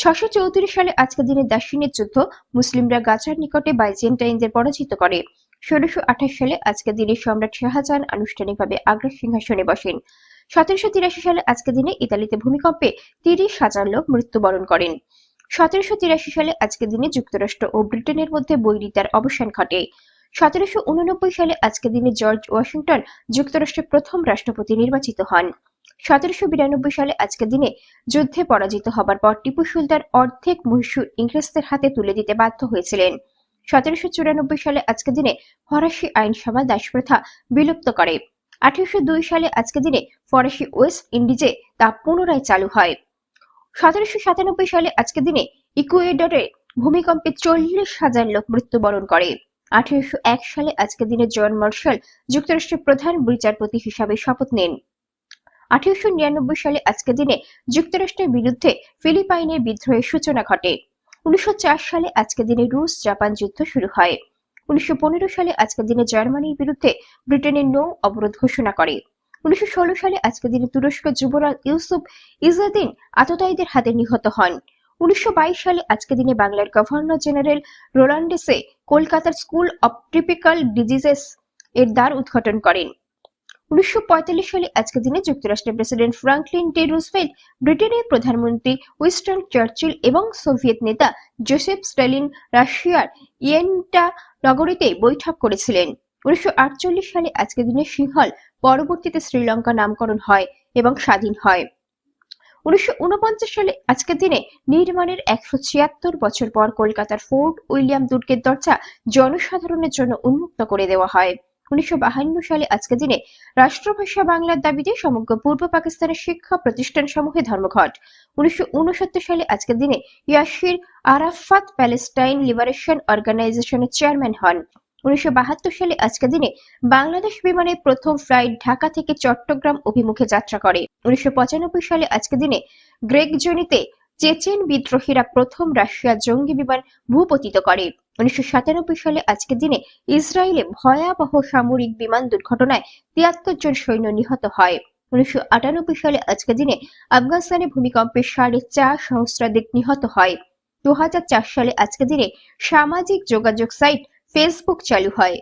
ছশো চৌত্রিশ সালে আজকের দিনে দাসিনের যুদ্ধ মুসলিমরা গাজার নিকটে বাইজেন্টাইনদের পরাজিত করে। ষোলোশো আঠাশ সালে আজকের দিনে সম্রাট শাহজাহান আনুষ্ঠানিকভাবে আগ্রা সিংহাসনে বসেন। সতেরোশো তিরাশি সালে আজকের দিনে ইতালিতে ভূমিকম্পে তিরিশ হাজার লোক মৃত্যুবরণ করেন। সতেরোশো তিরাশি সালে আজকের দিনে যুক্তরাষ্ট্র ও ব্রিটেনের মধ্যে বৈরিতার অবসান ঘটে। সতেরোশো উননব্বই সালে আজকের দিনে জর্জ ওয়াশিংটন যুক্তরাষ্ট্রের প্রথম রাষ্ট্রপতি নির্বাচিত হন। সতেরোশো বিরানব্বই সালে আজকের দিনে যুদ্ধে পরাজিত হবার পর টিপু সুলতান অর্ধেক মহীশূর ইংরেজদের হাতে তুলে দিতে বাধ্য হয়েছিলেন। সতেরোশো চুরানব্বই সালে আজকের দিনে ফরাসি আইনসভা দাসপ্রথা বিলুপ্ত করে। আঠারোশো দুই সালে আজকের দিনে ফরাসি ওয়েস্ট ইন্ডিজে তা পুনরায় চালু হয়। সতেরোশো সাতানব্বই সালে আজকের দিনে ইকুয়েডরে ভূমিকম্পে চল্লিশ হাজার লোক মৃত্যুবরণ করে। আঠারোশো এক সালে আজকের দিনে জন মার্শাল যুক্তরাষ্ট্রের প্রধান বিচারপতি হিসাবে শপথ নেন। আঠারোশো নিরানব্বই সালে আজকের দিনে যুক্তরাষ্ট্রের বিরুদ্ধে ফিলিপাইনের বিদ্রোহের সূচনা ঘটে। উনিশশো চার সালে আজকের দিনে রুশ জাপান যুদ্ধ শুরু হয়। উনিশশো পনেরো সালে আজকের দিনে জার্মানির বিরুদ্ধে ব্রিটেনের নৌ অবরোধ ঘোষণা করে। উনিশশো ষোলো সালে আজকের দিনে তুরস্ক যুবরাজ ইউসুফ ইজাদিন আততায়ীদের হাতে নিহত হন। উনিশশো বাইশ সালে আজকের দিনে বাংলার গভর্নর জেনারেল রোলান্ডেসে কলকাতার স্কুল অব ট্রিপিক্যাল ডিজিজেস এর দ্বার উদ্ঘাটন করেন। উনিশশো পঁয়তাল্লিশ সালে আজকের দিনে যুক্তরাষ্ট্রের প্রেসিডেন্ট ফ্রাঙ্কলিন ডি রুজভেল্ট ব্রিটেনের প্রধানমন্ত্রী উইস্টন চার্চিল এবং সোভিয়েত নেতা জোসেফ স্ট্যালিন রাশিয়ার ইয়েন্টা নগরীতে বৈঠক করেছিলেন। উনিশশো আটচল্লিশ সালে আজকের দিনে সিংহল পরবর্তীতে শ্রীলঙ্কা নামকরণ হয় এবং স্বাধীন হয়। উনিশশো উনপঞ্চাশ সালে আজকের দিনে নির্মাণের একশো ছিয়াত্তর বছর পর কলকাতার ফোর্ট উইলিয়াম দুর্গের দরজা জনসাধারণের জন্য উন্মুক্ত করে দেওয়া হয়। উনিশশো সালে আজকের দিনে রাষ্ট্রভাষা বাংলার দাবিতে সমগ্র পূর্ব পাকিস্তানের শিক্ষা প্রতিষ্ঠান সমূহে ধর্মঘট। উনিশশো সালে আজকের দিনে ইয়াসির আরাফাত প্যালেস্টাইন লিবারেশন অর্গানাইজেশনের চেয়ারম্যান হন। উনিশশো বাহাত্তর সালে আজকের দিনে বাংলাদেশ বিমানের প্রথম ফ্লাইট ঢাকা থেকে চট্টগ্রাম অভিমুখে যাত্রা করে। উনিশশো পঁচানব্বই সালে আজকের দিনে গ্রেগজনিতে চেচেন বিদ্রোহীরা প্রথম রাশিয়া জঙ্গি বিমান ভূপতিত করে। উনিশশো সাতানব্বই সালে আজকের দিনে ইসরায়েলে ভয়াবহ সামরিক বিমান দুর্ঘটনায় তিয়াত্তর জন সৈন্য নিহত হয়। উনিশশো আটানব্বই সালে আজকের দিনে আফগানিস্তানে ভূমিকম্পে সাড়ে চার সহস্রাধিক নিহত হয়। দু হাজার চার সালে আজকের দিনে সামাজিক যোগাযোগ সাইট ফেসবুক চালু হয়।